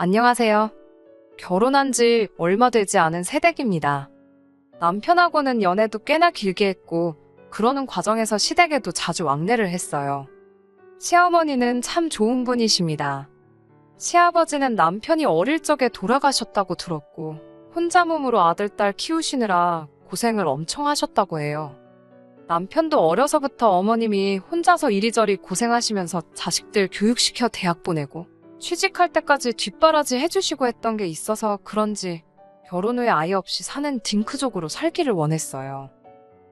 안녕하세요. 결혼한 지 얼마 되지 않은 새댁입니다. 남편하고는 연애도 꽤나 길게 했고, 그러는 과정에서 시댁에도 자주 왕래를 했어요. 시어머니는 참 좋은 분이십니다. 시아버지는 남편이 어릴 적에 돌아가셨다고 들었고, 혼자 몸으로 아들, 딸 키우시느라 고생을 엄청 하셨다고 해요. 남편도 어려서부터 어머님이 혼자서 이리저리 고생하시면서 자식들 교육시켜 대학 보내고, 취직할 때까지 뒷바라지 해주시고 했던 게 있어서 그런지 결혼 후에 아이 없이 사는 딩크족으로 살기를 원했어요.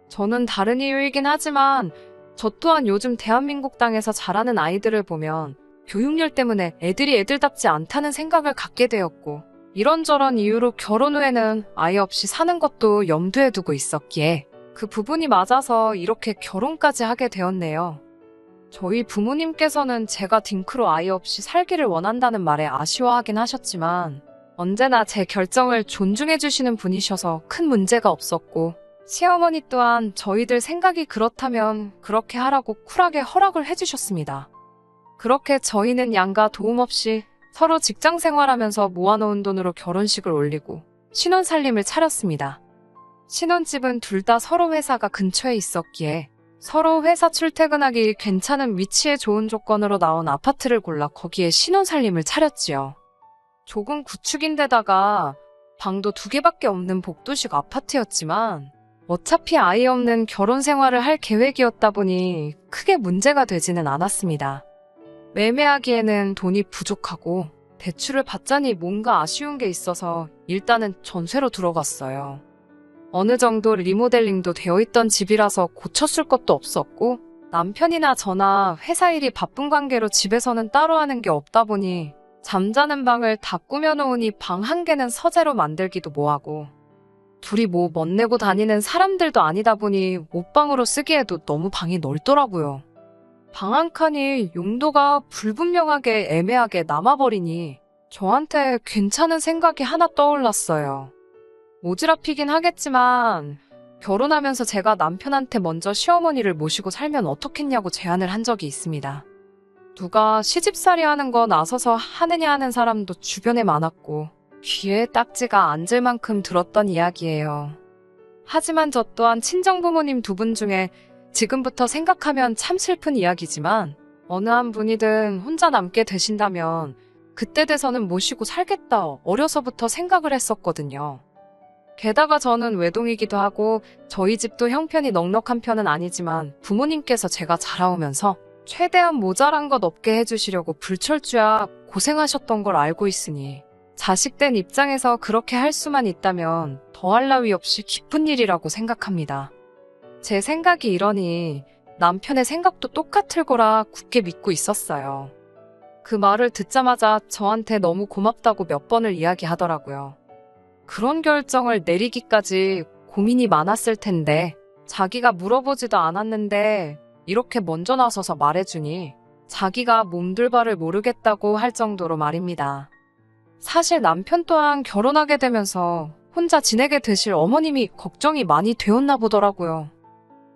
저는 다른 이유이긴 하지만 저 또한 요즘 대한민국 땅에서 자라는 아이들을 보면 교육열 때문에 애들이 애들답지 않다는 생각을 갖게 되었고 이런저런 이유로 결혼 후에는 아이 없이 사는 것도 염두에 두고 있었기에 그 부분이 맞아서 이렇게 결혼까지 하게 되었네요. 저희 부모님께서는 제가 딩크로 아이 없이 살기를 원한다는 말에 아쉬워하긴 하셨지만 언제나 제 결정을 존중해 주시는 분이셔서 큰 문제가 없었고 시어머니 또한 저희들 생각이 그렇다면 그렇게 하라고 쿨하게 허락을 해주셨습니다. 그렇게 저희는 양가 도움 없이 서로 직장 생활하면서 모아놓은 돈으로 결혼식을 올리고 신혼 살림을 차렸습니다. 신혼집은 둘 다 서로 회사가 근처에 있었기에 서로 회사 출퇴근하기 괜찮은 위치에 좋은 조건으로 나온 아파트를 골라 거기에 신혼살림을 차렸지요. 조금 구축인데다가 방도 두 개밖에 없는 복도식 아파트였지만 어차피 아이 없는 결혼 생활을 할 계획이었다 보니 크게 문제가 되지는 않았습니다. 매매하기에는 돈이 부족하고 대출을 받자니 뭔가 아쉬운 게 있어서 일단은 전세로 들어갔어요. 어느 정도 리모델링도 되어 있던 집이라서 고쳤을 것도 없었고 남편이나 저나 회사 일이 바쁜 관계로 집에서는 따로 하는 게 없다 보니 잠자는 방을 다 꾸며놓으니 방 한 개는 서재로 만들기도 뭐하고 둘이 뭐 멋내고 다니는 사람들도 아니다 보니 옷방으로 쓰기에도 너무 방이 넓더라고요. 방 한 칸이 용도가 불분명하게 애매하게 남아버리니 저한테 괜찮은 생각이 하나 떠올랐어요. 오지랖이긴 하겠지만 결혼하면서 제가 남편한테 먼저 시어머니를 모시고 살면 어떻겠냐고 제안을 한 적이 있습니다. 누가 시집살이 하는 거 나서서 하느냐 하는 사람도 주변에 많았고 귀에 딱지가 앉을 만큼 들었던 이야기예요. 하지만 저 또한 친정 부모님 두 분 중에 지금부터 생각하면 참 슬픈 이야기지만 어느 한 분이든 혼자 남게 되신다면 그때 돼서는 모시고 살겠다 어려서부터 생각을 했었거든요. 게다가 저는 외동이기도 하고 저희 집도 형편이 넉넉한 편은 아니지만 부모님께서 제가 자라오면서 최대한 모자란 것 없게 해주시려고 불철주야 고생하셨던 걸 알고 있으니 자식된 입장에서 그렇게 할 수만 있다면 더할 나위 없이 기쁜 일이라고 생각합니다. 제 생각이 이러니 남편의 생각도 똑같을 거라 굳게 믿고 있었어요. 그 말을 듣자마자 저한테 너무 고맙다고 몇 번을 이야기하더라고요. 그런 결정을 내리기까지 고민이 많았을 텐데 자기가 물어보지도 않았는데 이렇게 먼저 나서서 말해주니 자기가 몸둘 바를 모르겠다고 할 정도로 말입니다. 사실 남편 또한 결혼하게 되면서 혼자 지내게 되실 어머님이 걱정이 많이 되었나 보더라고요.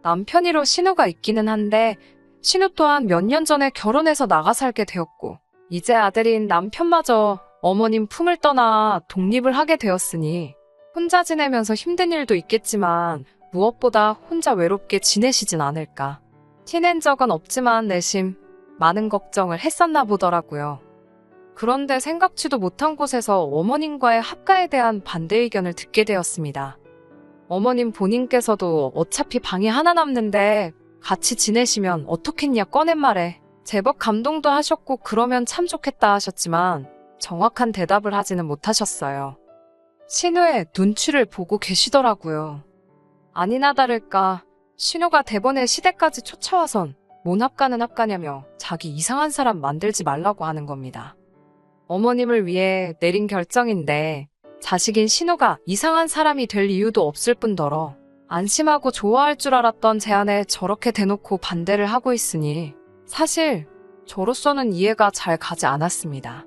남편이로 신우가 있기는 한데 신우 또한 몇 년 전에 결혼해서 나가 살게 되었고 이제 아들인 남편마저 어머님 품을 떠나 독립을 하게 되었으니 혼자 지내면서 힘든 일도 있겠지만 무엇보다 혼자 외롭게 지내시진 않을까. 티낸 적은 없지만 내심 많은 걱정을 했었나 보더라고요. 그런데 생각지도 못한 곳에서 어머님과의 합가에 대한 반대 의견을 듣게 되었습니다. 어머님 본인께서도 어차피 방이 하나 남는데 같이 지내시면 어떻겠냐 꺼낸 말에 제법 감동도 하셨고 그러면 참 좋겠다 하셨지만 정확한 대답을 하지는 못하셨어요. 신우의 눈치를 보고 계시더라고요. 아니나 다를까 신우가 대본에 시대까지 쫓아와선 뭔 합가는 합가냐며 자기 이상한 사람 만들지 말라고 하는 겁니다. 어머님을 위해 내린 결정인데 자식인 신우가 이상한 사람이 될 이유도 없을 뿐더러 안심하고 좋아할 줄 알았던 제안에 저렇게 대놓고 반대를 하고 있으니 사실 저로서는 이해가 잘 가지 않았습니다.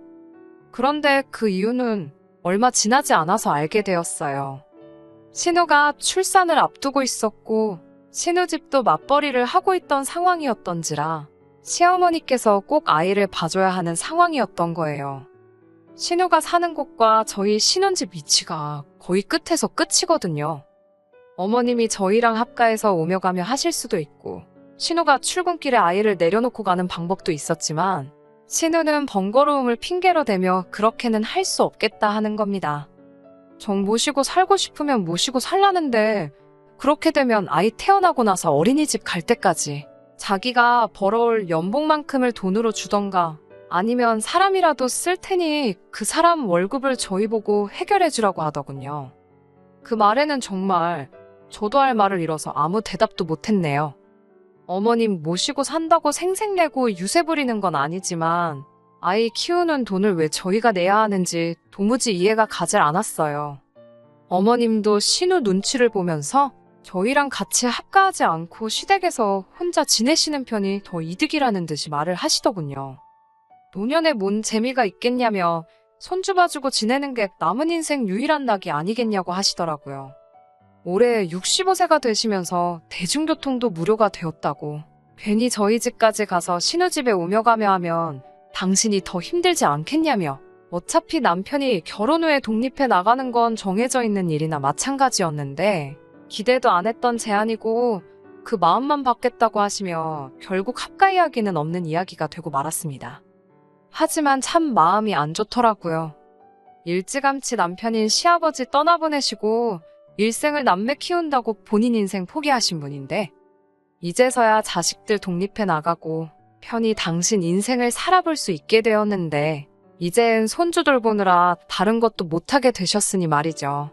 그런데 그 이유는 얼마 지나지 않아서 알게 되었어요. 신우가 출산을 앞두고 있었고 신우 집도 맞벌이를 하고 있던 상황이었던지라 시어머니께서 꼭 아이를 봐줘야 하는 상황이었던 거예요. 신우가 사는 곳과 저희 신혼집 위치가 거의 끝에서 끝이거든요. 어머님이 저희랑 합가해서 오며 가며 하실 수도 있고, 신우가 출근길에 아이를 내려놓고 가는 방법도 있었지만, 신우는 번거로움을 핑계로 대며 그렇게는 할 수 없겠다 하는 겁니다. 정 모시고 살고 싶으면 모시고 살라는데, 그렇게 되면 아이 태어나고 나서 어린이집 갈 때까지 자기가 벌어올 연봉만큼을 돈으로 주던가 아니면 사람이라도 쓸 테니 그 사람 월급을 저희 보고 해결해 주라고 하더군요. 그 말에는 정말 저도 할 말을 잃어서 아무 대답도 못했네요. 어머님 모시고 산다고 생색내고 유세 부리는 건 아니지만 아이 키우는 돈을 왜 저희가 내야 하는지 도무지 이해가 가질 않았어요. 어머님도 신우 눈치를 보면서 저희랑 같이 합가하지 않고 시댁에서 혼자 지내시는 편이 더 이득이라는 듯이 말을 하시더군요. 노년에 뭔 재미가 있겠냐며 손주 봐주고 지내는 게 남은 인생 유일한 낙이 아니겠냐고 하시더라고요. 올해 65세가 되시면서 대중교통도 무료가 되었다고 괜히 저희 집까지 가서 신우집에 오며 가며 하면 당신이 더 힘들지 않겠냐며 어차피 남편이 결혼 후에 독립해 나가는 건 정해져 있는 일이나 마찬가지였는데 기대도 안 했던 제안이고 그 마음만 받겠다고 하시며 결국 합가 이야기는 없는 이야기가 되고 말았습니다. 하지만 참 마음이 안 좋더라고요. 일찌감치 남편인 시아버지 떠나보내시고 일생을 남매 키운다고 본인 인생 포기하신 분인데 이제서야 자식들 독립해 나가고 편히 당신 인생을 살아볼 수 있게 되었는데 이젠 손주 돌보느라 다른 것도 못하게 되셨으니 말이죠.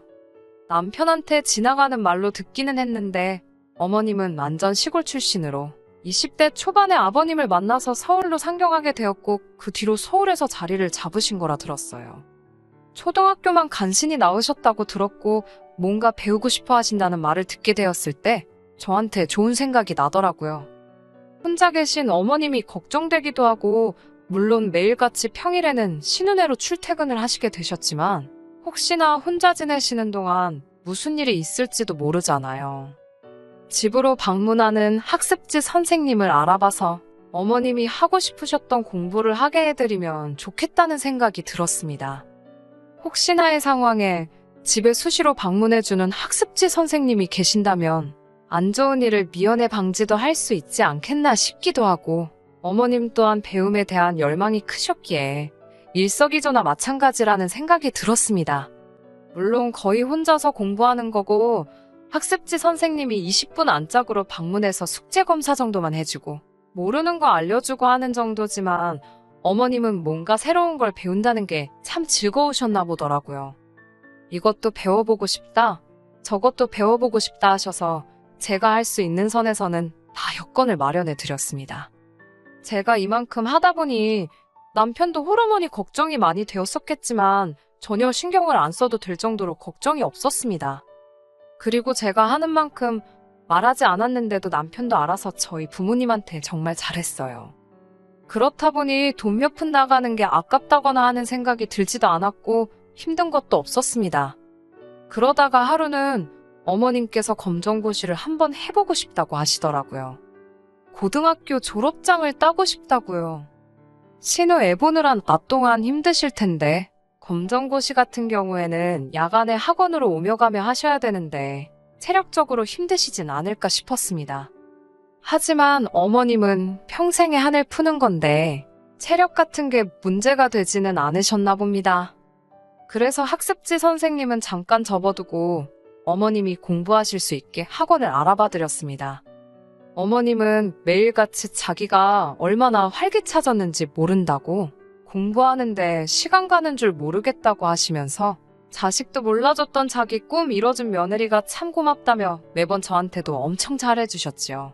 남편한테 지나가는 말로 듣기는 했는데 어머님은 완전 시골 출신으로 20대 초반에 아버님을 만나서 서울로 상경하게 되었고 그 뒤로 서울에서 자리를 잡으신 거라 들었어요. 초등학교만 간신히 나오셨다고 들었고 뭔가 배우고 싶어 하신다는 말을 듣게 되었을 때 저한테 좋은 생각이 나더라고요. 혼자 계신 어머님이 걱정되기도 하고 물론 매일같이 평일에는 신은혜로 출퇴근을 하시게 되셨지만 혹시나 혼자 지내시는 동안 무슨 일이 있을지도 모르잖아요. 집으로 방문하는 학습지 선생님을 알아봐서 어머님이 하고 싶으셨던 공부를 하게 해드리면 좋겠다는 생각이 들었습니다. 혹시나의 상황에 집에 수시로 방문해주는 학습지 선생님이 계신다면 안 좋은 일을 미연에 방지도 할 수 있지 않겠나 싶기도 하고 어머님 또한 배움에 대한 열망이 크셨기에 일석이조나 마찬가지라는 생각이 들었습니다. 물론 거의 혼자서 공부하는 거고 학습지 선생님이 20분 안짝으로 방문해서 숙제 검사 정도만 해주고 모르는 거 알려주고 하는 정도지만 어머님은 뭔가 새로운 걸 배운다는 게 참 즐거우셨나 보더라고요. 이것도 배워보고 싶다, 저것도 배워보고 싶다 하셔서 제가 할 수 있는 선에서는 다 여건을 마련해 드렸습니다. 제가 이만큼 하다 보니 남편도 호르몬이 걱정이 많이 되었었겠지만 전혀 신경을 안 써도 될 정도로 걱정이 없었습니다. 그리고 제가 하는 만큼 말하지 않았는데도 남편도 알아서 저희 부모님한테 정말 잘했어요. 그렇다 보니 돈 몇 푼 나가는 게 아깝다거나 하는 생각이 들지도 않았고 힘든 것도 없었습니다. 그러다가 하루는 어머님께서 검정고시를 한번 해보고 싶다고 하시더라고요. 고등학교 졸업장을 따고 싶다고요. 신호 애 보느란 낮 동안 힘드실 텐데 검정고시 같은 경우에는 야간에 학원으로 오며 가며 하셔야 되는데 체력적으로 힘드시진 않을까 싶었습니다. 하지만 어머님은 평생의 한을 푸는 건데 체력 같은 게 문제가 되지는 않으셨나 봅니다. 그래서 학습지 선생님은 잠깐 접어두고 어머님이 공부하실 수 있게 학원을 알아봐 드렸습니다. 어머님은 매일같이 자기가 얼마나 활기차졌는지 모른다고 공부하는데 시간 가는 줄 모르겠다고 하시면서 자식도 몰라줬던 자기 꿈 이뤄준 며느리가 참 고맙다며 매번 저한테도 엄청 잘해주셨지요.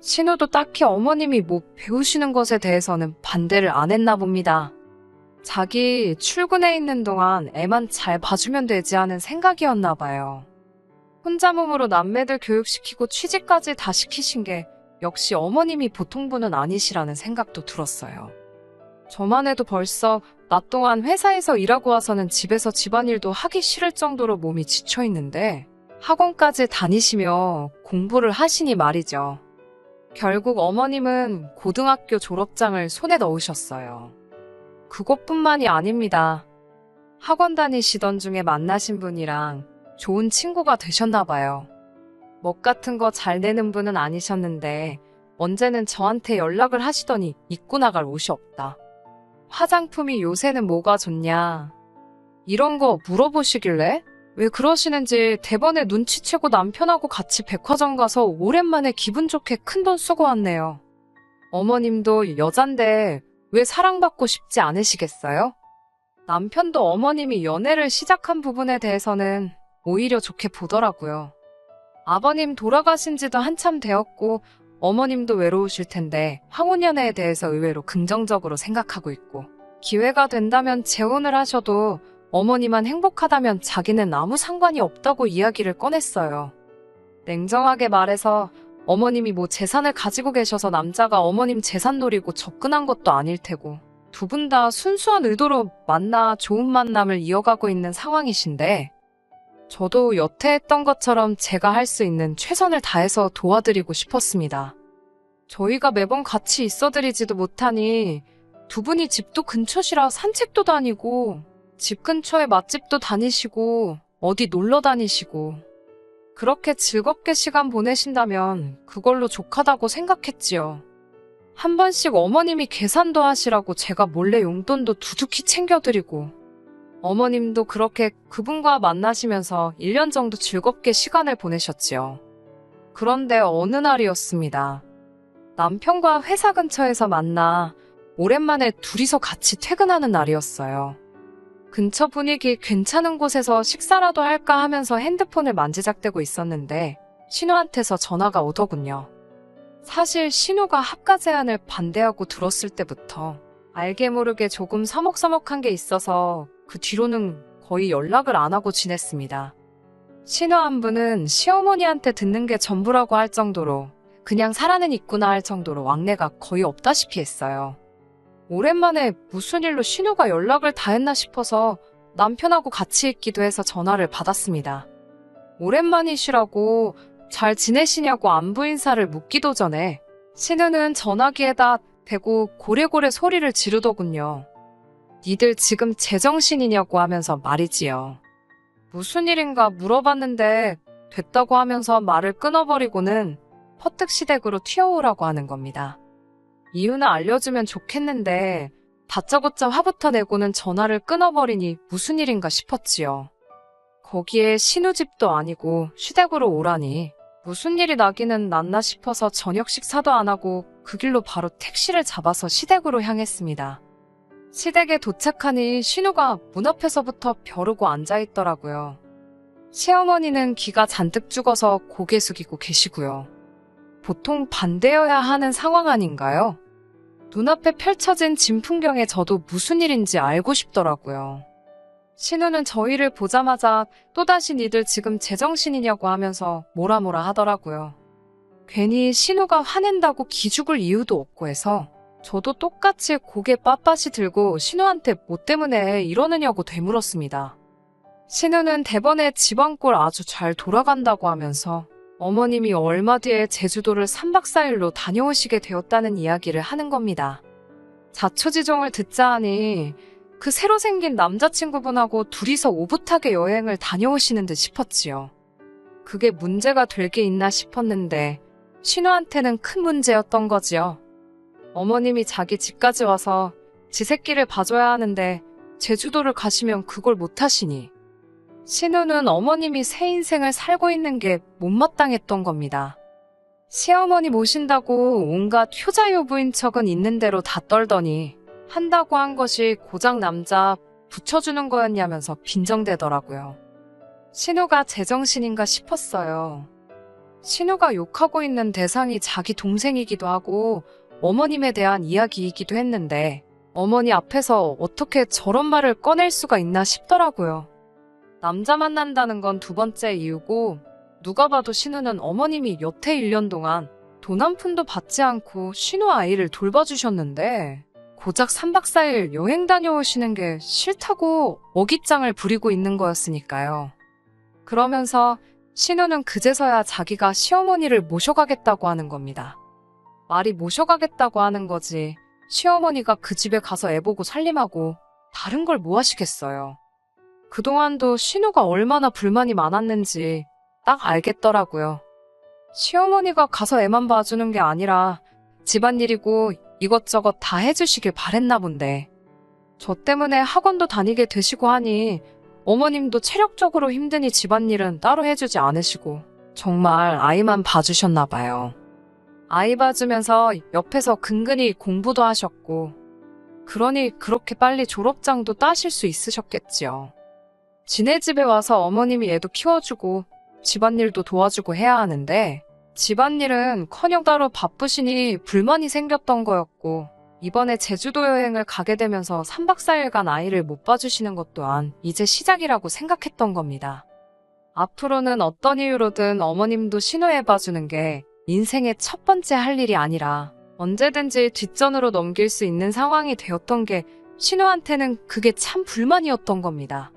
신우도 딱히 어머님이 뭐 배우시는 것에 대해서는 반대를 안 했나 봅니다. 자기 출근해 있는 동안 애만 잘 봐주면 되지 하는 생각이었나 봐요. 혼자 몸으로 남매들 교육시키고 취직까지 다 시키신 게 역시 어머님이 보통 분은 아니시라는 생각도 들었어요. 저만 해도 벌써 낮 동안 회사에서 일하고 와서는 집에서 집안일도 하기 싫을 정도로 몸이 지쳐 있는데 학원까지 다니시며 공부를 하시니 말이죠. 결국 어머님은 고등학교 졸업장을 손에 넣으셨어요. 그것뿐만이 아닙니다. 학원 다니시던 중에 만나신 분이랑 좋은 친구가 되셨나 봐요. 먹 같은 거 잘 내는 분은 아니셨는데 언제는 저한테 연락을 하시더니 입고 나갈 옷이 없다. 화장품이 요새는 뭐가 좋냐? 이런 거 물어보시길래 왜 그러시는지 대번에 눈치채고 남편하고 같이 백화점 가서 오랜만에 기분 좋게 큰 돈 쓰고 왔네요. 어머님도 여잔데 왜 사랑받고 싶지 않으시겠어요? 남편도 어머님이 연애를 시작한 부분에 대해서는 오히려 좋게 보더라고요. 아버님 돌아가신 지도 한참 되었고 어머님도 외로우실 텐데 황혼연애에 대해서 의외로 긍정적으로 생각하고 있고 기회가 된다면 재혼을 하셔도 어머니만 행복하다면 자기는 아무 상관이 없다고 이야기를 꺼냈어요. 냉정하게 말해서 어머님이 뭐 재산을 가지고 계셔서 남자가 어머님 재산 노리고 접근한 것도 아닐 테고 두 분 다 순수한 의도로 만나 좋은 만남을 이어가고 있는 상황이신데 저도 여태 했던 것처럼 제가 할 수 있는 최선을 다해서 도와드리고 싶었습니다. 저희가 매번 같이 있어드리지도 못하니 두 분이 집도 근처시라 산책도 다니고 집 근처에 맛집도 다니시고 어디 놀러 다니시고 그렇게 즐겁게 시간 보내신다면 그걸로 족하다고 생각했지요. 한 번씩 어머님이 계산도 하시라고 제가 몰래 용돈도 두둑히 챙겨드리고 어머님도 그렇게 그분과 만나시면서 1년 정도 즐겁게 시간을 보내셨지요. 그런데 어느 날이었습니다. 남편과 회사 근처에서 만나 오랜만에 둘이서 같이 퇴근하는 날이었어요. 근처 분위기 괜찮은 곳에서 식사라도 할까 하면서 핸드폰을 만지작대고 있었는데 신우한테서 전화가 오더군요. 사실 신우가 합가 제안을 반대하고 들었을 때부터 알게 모르게 조금 서먹서먹한 게 있어서 그 뒤로는 거의 연락을 안 하고 지냈습니다. 신우 한 분은 시어머니한테 듣는 게 전부라고 할 정도로 그냥 살아는 있구나 할 정도로 왕래가 거의 없다시피 했어요. 오랜만에 무슨 일로 신우가 연락을 다 했나 싶어서 남편하고 같이 있기도 해서 전화를 받았습니다. 오랜만이시라고 잘 지내시냐고 안부 인사를 묻기도 전에 신우는 전화기에다 대고 고래고래 소리를 지르더군요. 니들 지금 제정신이냐고 하면서 말이지요. 무슨 일인가 물어봤는데 됐다고 하면서 말을 끊어버리고는 퍼뜩시댁으로 튀어오라고 하는 겁니다. 이유는 알려주면 좋겠는데 다짜고짜 화부터 내고는 전화를 끊어버리니 무슨 일인가 싶었지요. 거기에 신우집도 아니고 시댁으로 오라니 무슨 일이 나기는 낫나 싶어서 저녁 식사도 안 하고 그 길로 바로 택시를 잡아서 시댁으로 향했습니다. 시댁에 도착하니 신우가 문 앞에서부터 벼르고 앉아있더라고요. 시어머니는 기가 잔뜩 죽어서 고개 숙이고 계시고요. 보통 반대여야 하는 상황 아닌가요? 눈앞에 펼쳐진 진 풍경에 저도 무슨 일인지 알고 싶더라고요. 신우는 저희를 보자마자 또다시 니들 지금 제정신이냐고 하면서 뭐라 뭐라 하더라고요. 괜히 신우가 화낸다고 기죽을 이유도 없고 해서 저도 똑같이 고개 빳빳이 들고 신우한테 뭐 때문에 이러느냐고 되물었습니다. 신우는 대번에 집안꼴 아주 잘 돌아간다고 하면서 어머님이 얼마 뒤에 제주도를 3박 4일로 다녀오시게 되었다는 이야기를 하는 겁니다. 자초지종을 듣자 하니 그 새로 생긴 남자친구분하고 둘이서 오붓하게 여행을 다녀오시는 듯 싶었지요. 그게 문제가 될 게 있나 싶었는데 신우한테는 큰 문제였던 거지요. 어머님이 자기 집까지 와서 지 새끼를 봐줘야 하는데 제주도를 가시면 그걸 못하시니 신우는 어머님이 새 인생을 살고 있는 게 못마땅했던 겁니다. 시어머니 모신다고 온갖 효자효부인 척은 있는 대로 다 떨더니 한다고 한 것이 고작 남자 붙여주는 거였냐면서 빈정대더라고요. 신우가 제정신인가 싶었어요. 신우가 욕하고 있는 대상이 자기 동생이기도 하고 어머님에 대한 이야기이기도 했는데 어머니 앞에서 어떻게 저런 말을 꺼낼 수가 있나 싶더라고요. 남자 만난다는 건 두 번째 이유고 누가 봐도 신우는 어머님이 여태 1년 동안 돈 한 푼도 받지 않고 신우 아이를 돌봐주셨는데 고작 3박 4일 여행 다녀오시는 게 싫다고 어깃장을 부리고 있는 거였으니까요. 그러면서 신우는 그제서야 자기가 시어머니를 모셔가겠다고 하는 겁니다. 말이 모셔가겠다고 하는 거지 시어머니가 그 집에 가서 애보고 살림하고 다른 걸 뭐 하시겠어요. 그동안도 신우가 얼마나 불만이 많았는지 딱 알겠더라고요. 시어머니가 가서 애만 봐주는 게 아니라 집안일이고 이것저것 다 해주시길 바랬나 본데. 저 때문에 학원도 다니게 되시고 하니 어머님도 체력적으로 힘드니 집안일은 따로 해주지 않으시고 정말 아이만 봐주셨나 봐요. 아이 봐주면서 옆에서 근근히 공부도 하셨고 그러니 그렇게 빨리 졸업장도 따실 수 있으셨겠지요. 지네 집에 와서 어머님이 애도 키워주고 집안일도 도와주고 해야 하는데 집안일은 커녕 따로 바쁘시니 불만이 생겼던 거였고 이번에 제주도 여행을 가게 되면서 3박 4일간 아이를 못 봐주시는 것 또한 이제 시작이라고 생각했던 겁니다. 앞으로는 어떤 이유로든 어머님도 신호해 봐주는 게 인생의 첫 번째 할 일이 아니라 언제든지 뒷전으로 넘길 수 있는 상황이 되었던 게 신우한테는 그게 참 불만이었던 겁니다.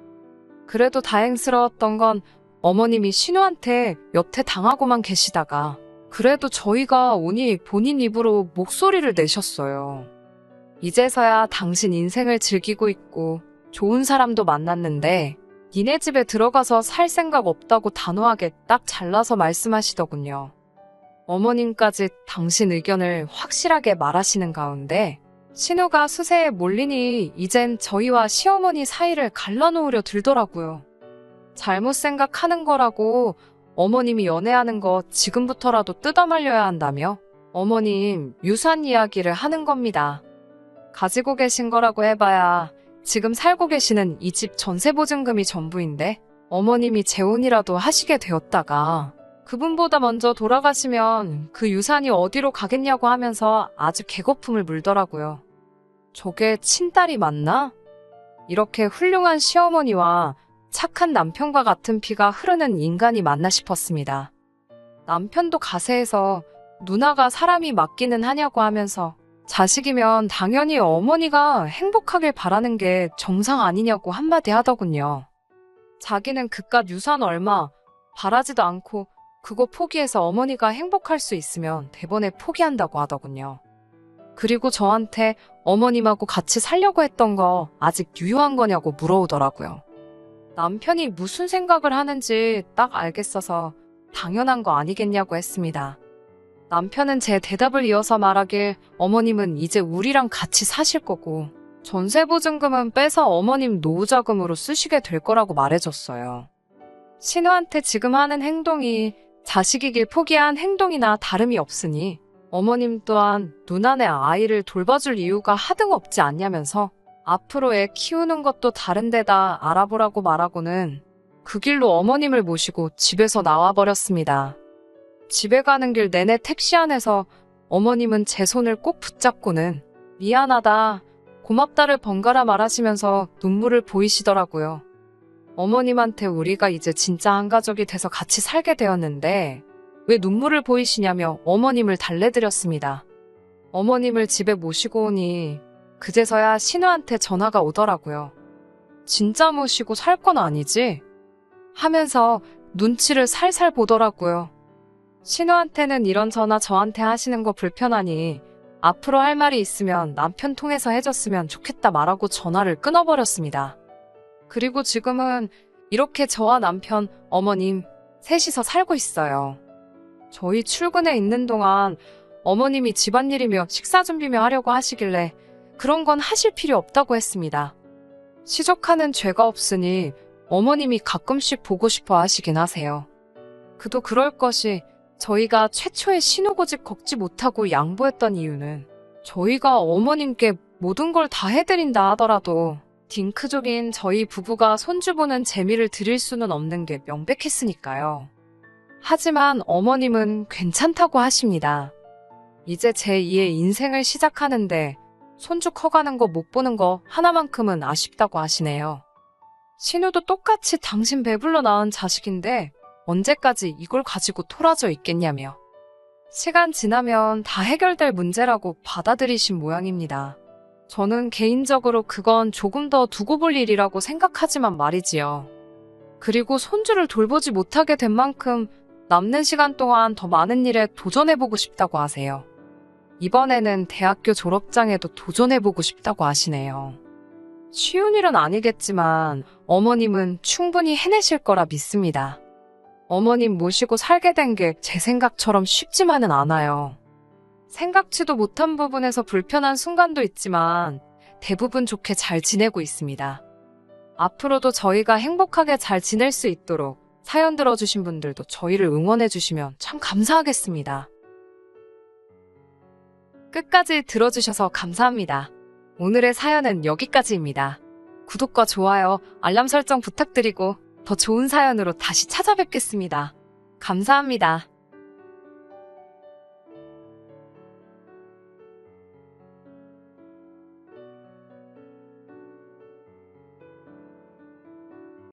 그래도 다행스러웠던 건 어머님이 신우한테 여태 당하고만 계시다가 그래도 저희가 오니 본인 입으로 목소리를 내셨어요. 이제서야 당신 인생을 즐기고 있고 좋은 사람도 만났는데 니네 집에 들어가서 살 생각 없다고 단호하게 딱 잘라서 말씀하시더군요. 어머님까지 당신 의견을 확실하게 말하시는 가운데 신우가 수세에 몰리니 이젠 저희와 시어머니 사이를 갈라놓으려 들더라고요. 잘못 생각하는 거라고 어머님이 연애하는 거 지금부터라도 뜯어말려야 한다며 어머님 유산 이야기를 하는 겁니다. 가지고 계신 거라고 해봐야 지금 살고 계시는 이 집 전세보증금이 전부인데 어머님이 재혼이라도 하시게 되었다가 그분보다 먼저 돌아가시면 그 유산이 어디로 가겠냐고 하면서 아주 개거품을 물더라고요. 저게 친딸이 맞나? 이렇게 훌륭한 시어머니와 착한 남편과 같은 피가 흐르는 인간이 맞나 싶었습니다. 남편도 가세해서 누나가 사람이 맞기는 하냐고 하면서 자식이면 당연히 어머니가 행복하길 바라는 게 정상 아니냐고 한마디 하더군요. 자기는 그깟 유산 얼마 바라지도 않고 그거 포기해서 어머니가 행복할 수 있으면 대번에 포기한다고 하더군요. 그리고 저한테 어머님하고 같이 살려고 했던 거 아직 유효한 거냐고 물어오더라고요. 남편이 무슨 생각을 하는지 딱 알겠어서 당연한 거 아니겠냐고 했습니다. 남편은 제 대답을 이어서 말하길 어머님은 이제 우리랑 같이 사실 거고 전세보증금은 빼서 어머님 노후자금으로 쓰시게 될 거라고 말해줬어요. 신우한테 지금 하는 행동이 자식이길 포기한 행동이나 다름이 없으니 어머님 또한 누나네 아이를 돌봐줄 이유가 하등 없지 않냐면서 앞으로 애 키우는 것도 다른 데다 알아보라고 말하고는 그 길로 어머님을 모시고 집에서 나와버렸습니다. 집에 가는 길 내내 택시 안에서 어머님은 제 손을 꼭 붙잡고는 미안하다, 고맙다를 번갈아 말하시면서 눈물을 보이시더라고요. 어머님한테 우리가 이제 진짜 한 가족이 돼서 같이 살게 되었는데 왜 눈물을 보이시냐며 어머님을 달래드렸습니다. 어머님을 집에 모시고 오니 그제서야 신우한테 전화가 오더라고요. 진짜 모시고 살 건 아니지? 하면서 눈치를 살살 보더라고요. 신우한테는 이런 전화 저한테 하시는 거 불편하니 앞으로 할 말이 있으면 남편 통해서 해줬으면 좋겠다 말하고 전화를 끊어버렸습니다. 그리고 지금은 이렇게 저와 남편, 어머님, 셋이서 살고 있어요. 저희 출근해 있는 동안 어머님이 집안일이며 식사 준비며 하려고 하시길래 그런 건 하실 필요 없다고 했습니다. 시족하는 죄가 없으니 어머님이 가끔씩 보고 싶어 하시긴 하세요. 그도 그럴 것이 저희가 최초의 신우고집 걷지 못하고 양보했던 이유는 저희가 어머님께 모든 걸 다 해드린다 하더라도 딩크족인 저희 부부가 손주 보는 재미를 드릴 수는 없는 게 명백했으니까요. 하지만 어머님은 괜찮다고 하십니다. 이제 제2의 인생을 시작하는데 손주 커가는 거 못 보는 거 하나만큼은 아쉽다고 하시네요. 신우도 똑같이 당신 배불러 낳은 자식인데 언제까지 이걸 가지고 토라져 있겠냐며. 시간 지나면 다 해결될 문제라고 받아들이신 모양입니다. 저는 개인적으로 그건 조금 더 두고 볼 일이라고 생각하지만 말이지요. 그리고 손주를 돌보지 못하게 된 만큼 남는 시간 동안 더 많은 일에 도전해보고 싶다고 하세요. 이번에는 대학교 졸업장에도 도전해보고 싶다고 하시네요. 쉬운 일은 아니겠지만 어머님은 충분히 해내실 거라 믿습니다. 어머님 모시고 살게 된 게 제 생각처럼 쉽지만은 않아요. 생각지도 못한 부분에서 불편한 순간도 있지만 대부분 좋게 잘 지내고 있습니다. 앞으로도 저희가 행복하게 잘 지낼 수 있도록 사연 들어주신 분들도 저희를 응원해주시면 참 감사하겠습니다. 끝까지 들어주셔서 감사합니다. 오늘의 사연은 여기까지입니다. 구독과 좋아요, 알람 설정 부탁드리고 더 좋은 사연으로 다시 찾아뵙겠습니다. 감사합니다.